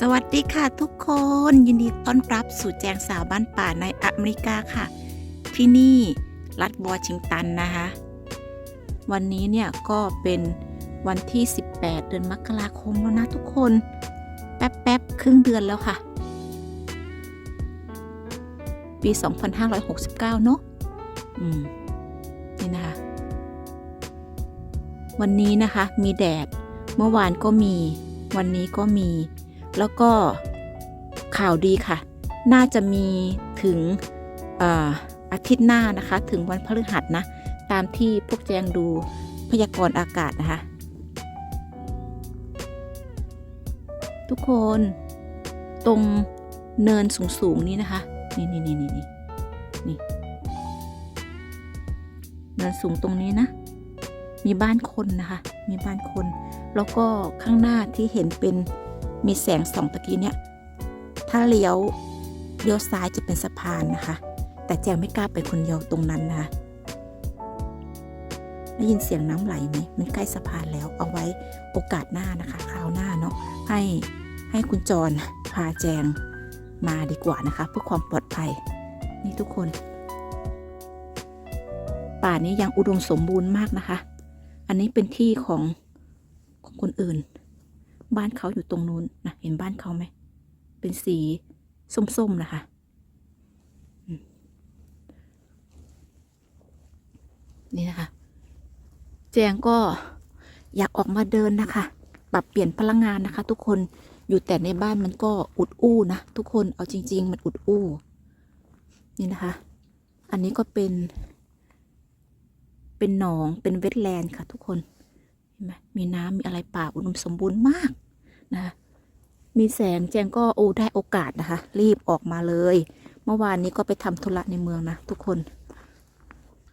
สวัสดีค่ะทุกคนยินดีต้อนรับสู่แจงสาวบ้านป่าในอเมริกาค่ะ ที่นี่รัฐวอชิงตันนะคะ วันนี้เนี่ยก็เป็นวันที่ 18 เดือนมกราคมแล้วนะทุกคน แป๊บๆ ครึ่งเดือนแล้วค่ะ ปี 2569 เนอะอืม นี่นะคะ วันนี้นะคะมีแดดเมื่อวานก็มี วันนี้ก็มี แล้วก็ข่าวดีค่ะ น่าจะมีถึงเอ่ออาทิตย์หน้านะคะ ถึงวันพฤหัสนะ ตามที่พวกแจงดูพยากรณ์อากาศนะคะ ทุกคนตรงเนินสูงๆนี้นะคะ นี่นี่นี่นี่นี่นี่เนินสูงตรงนี้นะ มีบ้านคนนะคะ มีบ้านคน แล้วก็ข้างหน้าที่เห็นเป็น มีแสงสองตะกี้เนี่ยถ้าเลี้ยวเลี้ยวซ้ายจะเป็นสะพานนะคะ แต่แจงไม่กล้าไปคนเดียวตรงนั้นนะคะได้ยินเสียงน้ำไหลไหมมันใกล้สะพานแล้วเอาไว้โอกาสหน้านะคะ คราวหน้าเนาะให้ให้คุณจรพาแจงมาดีกว่านะคะ เพื่อความปลอดภัย นี่ทุกคน ป่านี้ยังอุดมสมบูรณ์มากนะคะ อันนี้เป็นที่ของของคนอื่น บ้านเขาอยู่ตรงนู้นนะเห็นบ้านเขาไหม เป็นสีส้มๆนะคะนี่นะคะ แจงก็อยากออกมาเดินนะคะ ปรับเปลี่ยนพลังงานนะคะ ทุกคนอยู่แต่ในบ้านมันก็อุดอู้นะทุกคนเอาจริง ๆ มันอุดอู้ นี่นะคะ อันนี้ก็เป็น เป็นหนองเป็นเวทแลนด์ค่ะทุกคน เห็นไหมมีน้ำมีอะไรป่าอุดมสมบูรณ์มากนะคะมีแสงแจงก็โอ้ได้โอกาสนะคะ รีบออกมาเลย เมื่อวานนี้ก็ไปทำธุระในเมืองนะทุกคน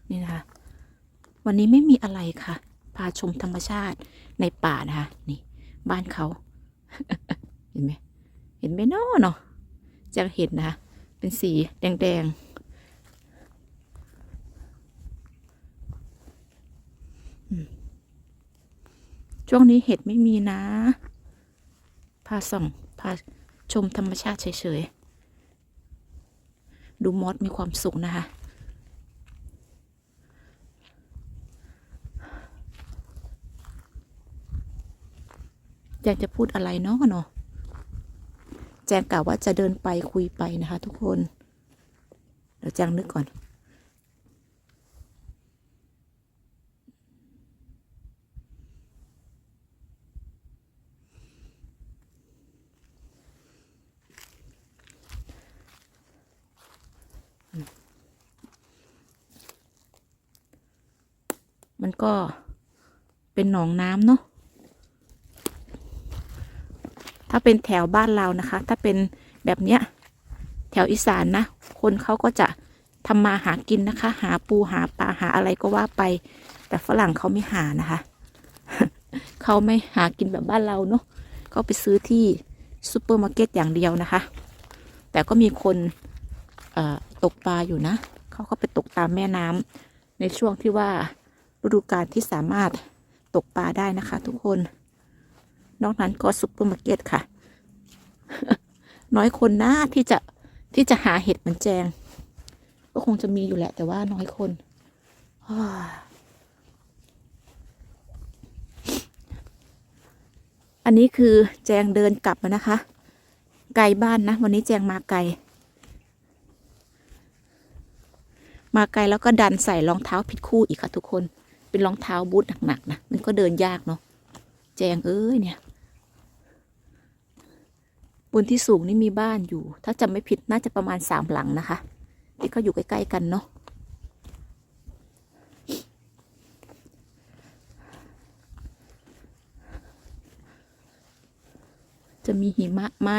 นี่นะคะ วันนี้ไม่มีอะไรค่ะ พาชมธรรมชาติในป่านะคะ นี่ บ้านเขาเห็นไหมเห็นไหมนาะเนาะแจงเห็นนะคะเป็นสีแดงๆ ช่วงนี้เห็ดไม่มีนะ พาส่อง พาชมธรรมชาติเฉยๆ ดูมอสมีความสุขนะคะแจงจะพูดอะไรเนาะเนาะแจงกล่าวว่าจะเดินไปคุยไปนะคะทุกคน เดี๋ยวแจงนึกก่อน มันก็เป็นหนองน้ำเนาะ ถ้าเป็นแถวบ้านเรานะคะ ถ้าเป็นแบบเนี้ย แถวอีสานนะ คนเขาก็จะทำมาหากินนะคะ หาปูหาปลาหาอะไรก็ว่าไป แต่ฝรั่งเขาไม่หานะคะ เขาไม่หากินแบบบ้านเราเนาะเขาไปซื้อที่ซูเปอร์มาร์เก็ตอย่างเดียวนะคะ แต่ก็มีคน ตกปลาอยู่นะ เขาก็ไปตกตามแม่น้ำในช่วงที่ว่าฤดูกาลที่สามารถตกปลาได้นะคะ ทุกคน นอกนั้นก็ซุปเปอร์มาร์เก็ตค่ะ น้อยคนนะที่จะที่จะหาเห็ดเหมือนแจง ก็คงจะมีอยู่แหละ แต่ว่าน้อยคนอันนี้คือแจงเดินกลับมานะคะ ไกลบ้านนะ วันนี้แจงมาไกล มาไกลแล้วก็ดันใส่รองเท้าผิดคู่อีกค่ะทุกคน เป็นรองเท้าบูทหนักๆนะมันก็เดินยากเนาะแจงเอ้ยเนี่ย บนที่สูงนี่มีบ้านอยู่ ถ้าจำไม่ผิดน่าจะประมาณสามหลังนะคะที่ก็อยู่ใกล้ๆกันเนาะจะมีหิมะไหม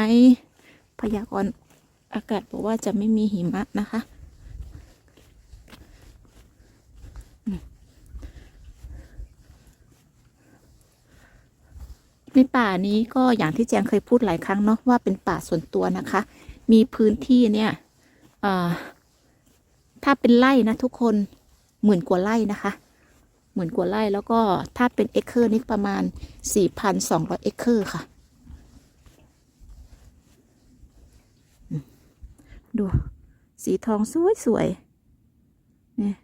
พยากรณ์อากาศบอกว่าจะไม่มีหิมะนะคะ ในป่านี้ก็อย่างที่แจงเคยพูดหลายครั้งเนาะว่าเป็นป่าส่วนตัวนะคะ มีพื้นที่เนี่ยถ้าเป็นไร่นะทุกคนหมื่นกว่าไร่นะคะหมื่นกว่าไร่แล้วก็ถ้าเป็นเอเคอร์นี่ประมาณ 4,200 เอเคอร์ค่ะ ดู สีทองสวยสวยๆเนี่ย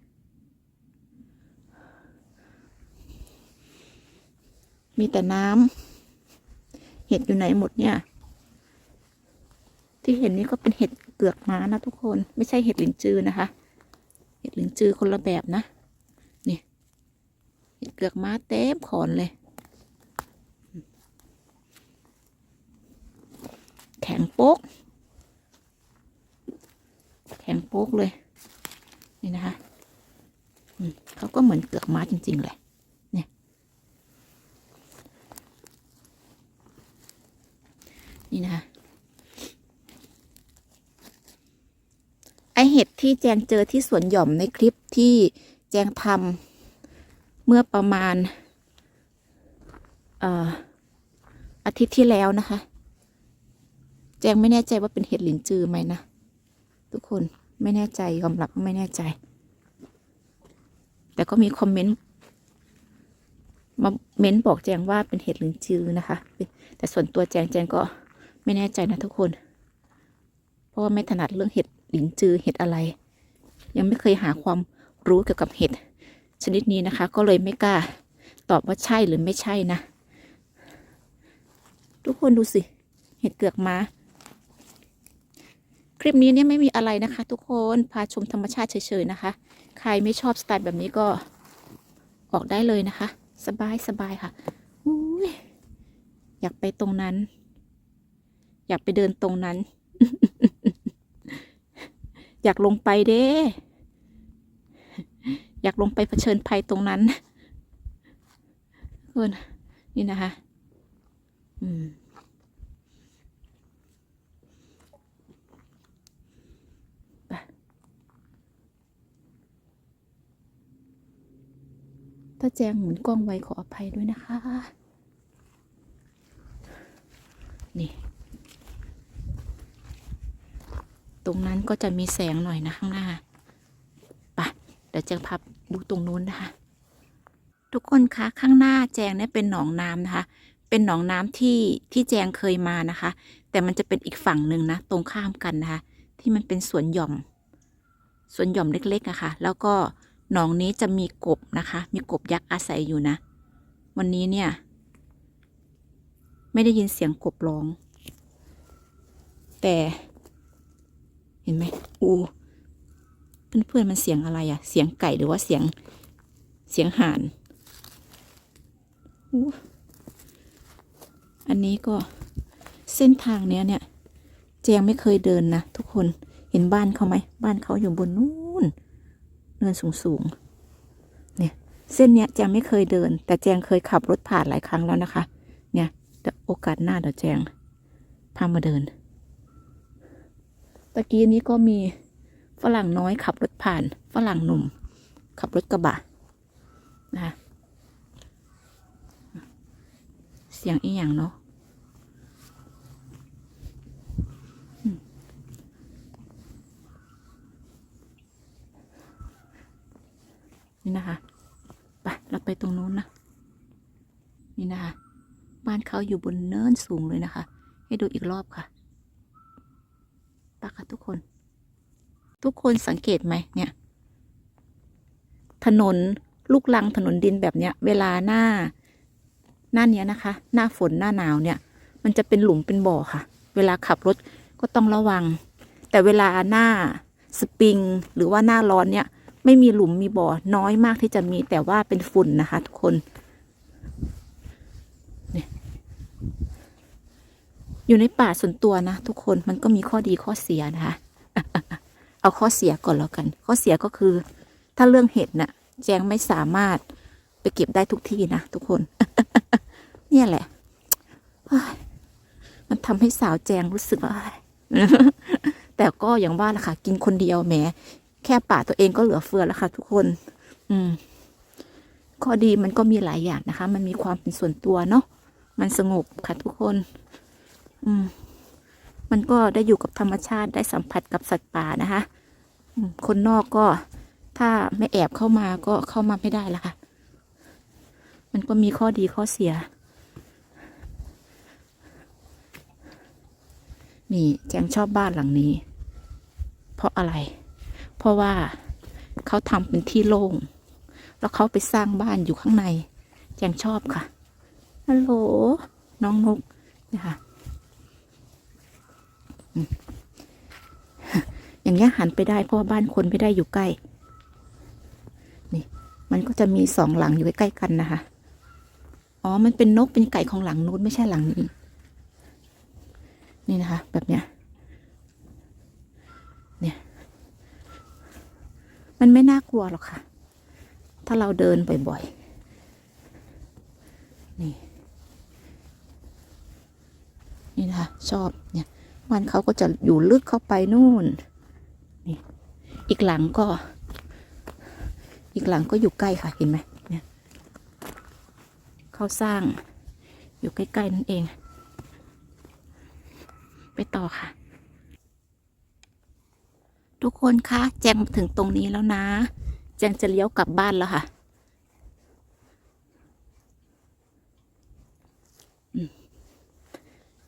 มีแต่น้ำ เห็ดอยู่ไหนหมดเนี่ย ที่เห็นนี่ก็เป็นเห็ดเกือกม้านะทุกคน ไม่ใช่เห็ดหลินจือนะคะ เห็ดหลินจือคนละแบบนะ นี่ เห็ดเกือกม้าเต็มขอนเลย แข็งโป๊ก แข็งโป๊กเลย นี่นะคะเขาก็เหมือนเกือกม้าจริง ๆ เลย นี่นะคะ ไอเห็ดที่แจงเจอที่สวนหย่อมในคลิปที่แจงทำเมื่อประมาณเอ่อาทิตย์ที่แล้วนะคะ แจงไม่แน่ใจว่าเป็นเห็ดหลินจือไหมนะ ทุกคนไม่แน่ใจยอมรับไม่แน่ใจ แต่ก็มีคอมเมนต์มาเม้นบอกแจงว่าเป็นเห็ดหลินจือนะคะ แต่ส่วนตัวแจงแจงก็ ไม่แน่ใจนะทุกคน เพราะว่าไม่ถนัดเรื่องเห็ดหลินจือเห็ดอะไร ยังไม่เคยหาความรู้เกี่ยวกับเห็ด ชนิดนี้นะคะ ก็เลยไม่กล้า ตอบว่าใช่หรือไม่ใช่นะ ทุกคนดูสิ เห็ดเกือกม้า คลิปนี้เนี่ยไม่มีอะไรนะคะ ทุกคนพาชมธรรมชาติเฉยๆนะคะ ใครไม่ชอบสไตล์แบบนี้ก็ออกได้เลยนะคะ สบายสบายค่ะอุ้ยอยากไปตรงนั้น อยากไปเดินตรงนั้น อยากลงไปเด้ อยากลงไปเผชิญภัยตรงนั้นเออนี่นะคะ อืมถ้าแจงหมุนกล้องไว้ขออภัยด้วยนะคะ นี่ ตรงนั้นก็จะมีแสงหน่อยนะข้างหน้าปะเดี๋ยวแจงพับดูตรงนู้นนะคะ ทุกคนคะข้างหน้าแจงเนี่ยเป็นหนองน้ำนะคะ เป็นหนองน้ำที่ที่แจงเคยมานะคะ แต่มันจะเป็นอีกฝั่งหนึ่งนะ ตรงข้ามกันนะคะ ที่มันเป็นสวนหย่อมสวนหย่อมเล็กๆอะค่ะ แล้วก็หนองนี้จะมีกบนะคะ มีกบยักษ์อาศัยอยู่นะ วันนี้เนี่ย ไม่ได้ยินเสียงกบร้อง แต่ ห็นไหมอูเพื่อนๆมันเสียงอะไรอะเสียงไก่หรือว่าเสียงเสียงห่านอู้อันนี้ก็เส้นทางเนี้ยเนี่ยแจงไม่เคยเดินนะทุกคนเห็นบ้านเขาไหมบ้านเขาอยู่บนนู้นเนินสูงสูงเนี่ยเส้นเนี้ยแจงไม่เคยเดิน แต่แจงเคยขับรถผ่านหลายครั้งแล้วนะคะ เนี่ยเดี๋ยวโอกาสหน้าเดี๋ยวแจงพามาเดิน ตะกี้นี้ก็มีฝรั่งน้อยขับรถผ่าน ฝรั่งหนุ่ม ขับรถกระบะนะเสียงอีหยังเนาะนี่นะคะ ไป เราไปตรงนู้นนะ นี่นะคะ บ้านเขาอยู่บนเนินสูงเลยนะคะ ให้ดูอีกรอบค่ะ ทุกคน ทุกคนสังเกตไหมเนี่ย ถนนลูกลังถนนดินแบบเนี้ย เวลาหน้า หน้าเนี้ยนะคะ หน้าฝนหน้าหนาวเนี่ย มันจะเป็นหลุมเป็นบ่อค่ะ เวลาขับรถก็ต้องระวัง แต่เวลาหน้าสปริง หรือว่าหน้าร้อนเนี่ย ไม่มีหลุมมีบ่อน้อยมากที่จะมีแต่ว่าเป็นฝุ่นนะคะ ทุกคนเนี่ย อยู่ในป่าส่วนตัวนะทุกคนมันก็มีข้อดีข้อเสียนะคะ เอาข้อเสียก่อนแล้วกัน ข้อเสียก็คือ ถ้าเรื่องเห็ดน่ะ แจงไม่สามารถไปเก็บได้ทุกที่นะทุกคน เนี่ยแหละมันทำให้สาวแจงรู้สึกว่าแต่ก็อย่างว่าแหละค่ะ กินคนเดียวแหมแค่ป่าตัวเองก็เหลือเฟือแล้วค่ะ ทุกคน อืม ข้อดีมันก็มีหลายอย่างนะคะ มันมีความเป็นส่วนตัวเนาะมันสงบค่ะทุกคน อืม มันก็ได้อยู่กับธรรมชาติได้สัมผัสกับสัตว์ป่านะคะคนนอกก็ถ้าไม่แอบเข้ามาก็เข้ามาไม่ได้ละค่ะ มันก็มีข้อดีข้อเสีย นี่แจงชอบบ้านหลังนี้ เพราะอะไร เพราะว่าเขาทำเป็นที่โล่ง แล้วเขาไปสร้างบ้านอยู่ข้างใน แจงชอบค่ะฮัลโหลน้องนกนะคะ อย่างเงี้ยหันไปได้เพราะว่าบ้านคนไม่ได้อยู่ใกล้ นี่ มันก็จะมีสองหลังอยู่ใกล้ๆกันนะคะ อ๋อ มันเป็นนกเป็นไก่ของหลังนู้นไม่ใช่หลังนี้ นี่นะคะ แบบเนี้ย เนี่ย มันไม่น่ากลัวหรอกค่ะ ถ้าเราเดินบ่อยๆ นี่ นี่นะคะ ชอบเนี่ย มันเขาก็จะอยู่ลึกเข้าไปนู่นนี่อีกหลังก็ อีกหลังก็อยู่ใกล้ค่ะเห็นไหมเนี่ยเขาสร้างอยู่ใกล้ๆนั่นเอง ไปต่อค่ะ ทุกคนคะแจงถึงตรงนี้แล้วนะ แจงจะเลี้ยวกลับบ้านแล้วค่ะ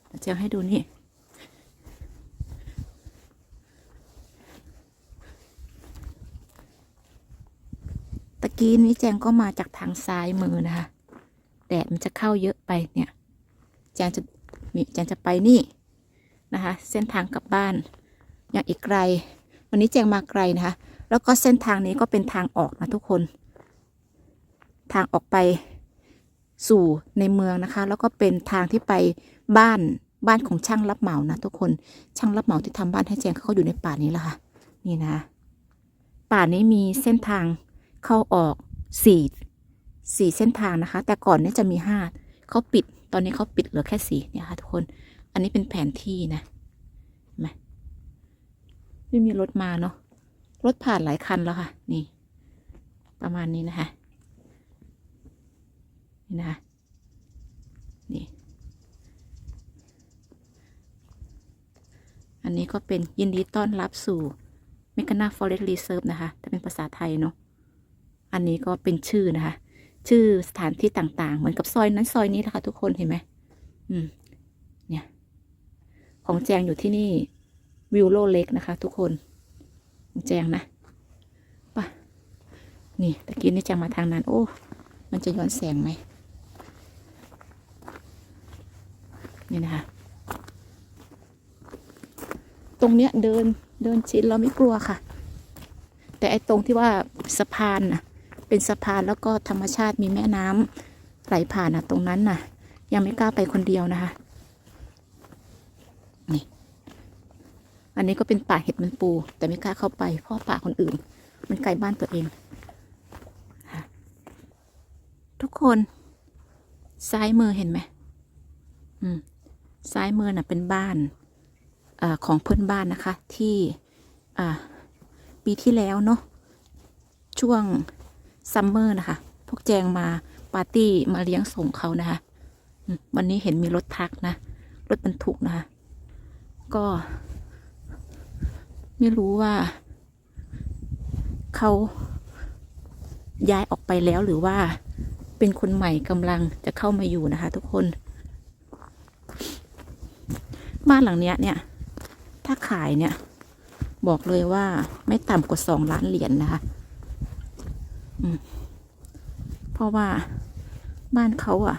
เดี๋ยวแจงให้ดูนี่ กี้นี้แจงก็มาจากทางซ้ายมือนะคะแดดมันจะเข้าเยอะไปเนี่ยแจงจะมีแจงจะไปนี่นะคะ เส้นทางกลับบ้านอย่างอีกไกล วันนี้แจงมาไกลนะคะ แล้วก็เส้นทางนี้ก็เป็นทางออกนะทุกคน ทางออกไปสู่ในเมืองนะคะ แล้วก็เป็นทางที่ไปบ้านบ้านของช่างรับเหมานะทุกคนช่างรับเหมาที่ทำบ้านให้แจงเขาก็อยู่ในป่านี้แหละค่ะนี่นะป่านี้มีเส้นทาง เข้าออกสี่สี่เส้นทางนะคะ แต่ก่อนเนี้จะมีห้าเขาปิดตอนนี้เขาปิดเหลือแค่สี่เนี่ยค่ะทุกคน อันนี้เป็นแผนที่นะไหมไม่มีรถมาเนาะรถผ่านหลายคันแล้วค่ะ นี่ ประมาณนี้นะคะนี่นะคะนี่อันนี้ก็เป็นยินดีต้อนรับสู่เมกานาฟอเรสต์รีเซิร์ฟนะคะ ถ้าเป็นภาษาไทยเนาะ อันนี้ก็เป็นชื่อนะคะ ชื่อสถานที่ต่างๆ เหมือนกับซอยนั้นซอยนี้แหละคะทุกคนเห็นไหมอืม เนี่ย ของแจงอยู่ที่นี่วิวโลเล็กนะคะ ทุกคนของแจงนะไป่ะนี่ตะกี้นี่แจงมาทางนั้น โอ้มันจะย้อนแสงไหมนี่นะคะ ตรงเนี้ยเดินเดินชินเราไม่กลัวค่ะ แต่ไอ้ตรงที่ว่าสะพานน่ะ เป็นสะพานแล้วก็ธรรมชาติมีแม่น้ำไหลผ่านน่ะตรงนั้นน่ะ ยังไม่กล้าไปคนเดียวนะคะ นี่ อันนี้ก็เป็นป่าเห็ดมันปู แต่ไม่กล้าเข้าไป เพราะป่าคนอื่น มันไกลบ้านตัวเอง ทุกคนซ้ายมือเห็นไหมอืมซ้ายมือน่ะเป็นบ้านอของเพื่อนบ้านนะคะ ที่อ่าปีที่แล้วเนาะช่วง ซัมเมอร์นะคะ พวกแจงมาปาร์ตี้มาเลี้ยงส่งเขานะคะวันนี้เห็นมีรถทักนะ รถบรรทุกนะคะ ก็ ไม่รู้ว่า เขาย้ายออกไปแล้วหรือว่าเป็นคนใหม่กำลังจะเข้ามาอยู่นะคะ ทุกคน บ้านหลังเนี้ยเนี่ย ถ้าขายเนี่ย บอกเลยว่าไม่ต่ำกว่าสองล้านเหรียญนนะคะ เพราะว่าบ้านเขาอะ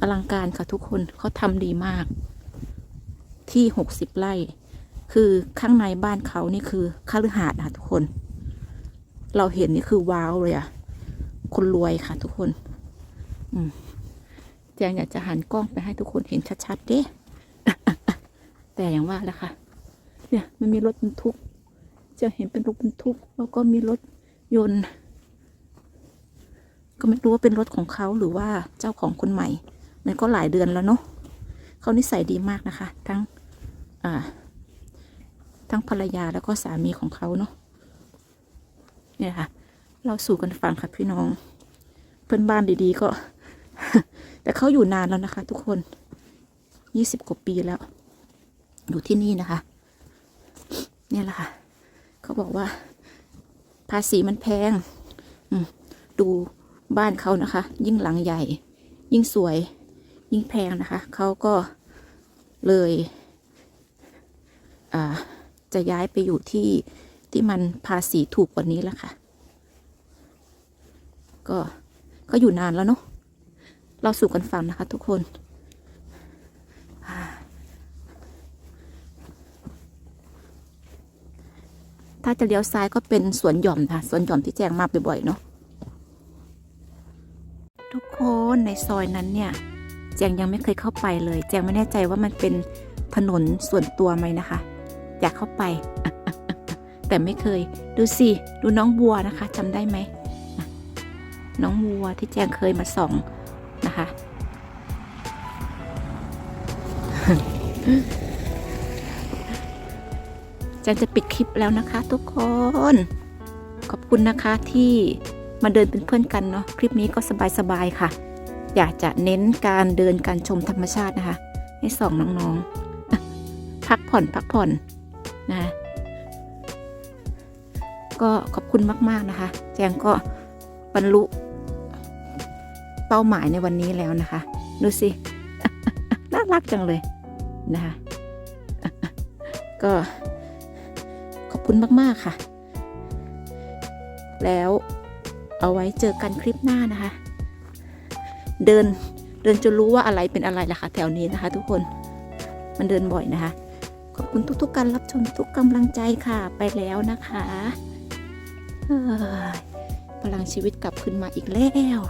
อลังการค่ะทุกคนเขาทำดีมาก ที่หกสิบไร่ คือข้างในบ้านเขานี่คือคฤหาสน์นะคะทุกคน เราเห็นนี่คือว้าวเลยอะคนรวยค่ะทุกคน อืมแจงอยากจะหันกล้องไปให้ทุกคนเห็นชัดๆเด้แต่อย่างว่าแหละค่ะ เนี่ยมันมีรถบรรทุก จะเห็นเป็นรถบรรทุก แล้วก็มีรถยนต์ ก็ไม่รู้ว่าเป็นรถของเขาหรือว่าเจ้าของคนใหม่ มันก็หลายเดือนแล้วเนาะเขานิสัยดีมากนะคะ ทั้งอ่าทั้งภรรยาแล้วก็สามีของเขาเนาะเนี่ยค่ะ เราสู่กันฟังค่ะพี่น้อง เพื่อนบ้านดีๆก็ แต่เขาอยู่นานแล้วนะคะ ทุกคนยี่สิบกว่าปีแล้ว อยู่ที่นี่นะคะ เนี่ยแหละค่ะ เขาบอกว่า ภาษีมันแพง อืมดู บ้านเขานะคะ ยิ่งหลังใหญ่ ยิ่งสวย ยิ่งแพงนะคะ เขาก็เลยจะย้ายไปอยู่ที่ที่มันภาษีถูกกว่านี้แล้วค่ะ ก็ก็อยู่นานแล้วเนาะเราสู่กันฟังนะคะทุกคนถ้าจะเลี้ยวซ้ายก็เป็นสวนหย่อมค่ะสวนหย่อมที่แจ้งมาบ่อยๆเนาะ คนในซอยนั้นเนี่ยแจงยังไม่เคยเข้าไปเลย แจงไม่แน่ใจว่ามันเป็นถนนส่วนตัวไหมนะคะ อยากเข้าไป แต่ไม่เคย ดูสิ ดูน้องบัวนะคะจำได้ไหมน้องบัวที่แจงเคยมาส่องนะคะ แจงจะปิดคลิปแล้วนะคะทุกคน ขอบคุณนะคะที่ มาเดินเป็นเพื่อนกันเนาะคลิปนี้ก็สบายๆค่ะ อยากจะเน้นการเดินการชมธรรมชาตินะคะ ให้สองน้องๆ พักผ่อนพักผ่อนนะคะก็ขอบคุณมากๆนะคะ แจงก็บรรลุเป้าหมายในวันนี้แล้วนะคะ ดูสิ น่ารักจังเลยนะคะก็ขอบคุณมาก ๆ ค่ะ แล้ว เอาไว้เจอกันคลิปหน้านะคะ เดินเดินจนรู้ว่าอะไรเป็นอะไรล่ะค่ะแถวนี้นะคะ ทุกคนมันเดินบ่อยนะคะ ขอบคุณทุกๆการรับชมทุกกำลังใจค่ะไปแล้วนะคะพลังชีวิตกลับขึ้นมาอีกแล้ว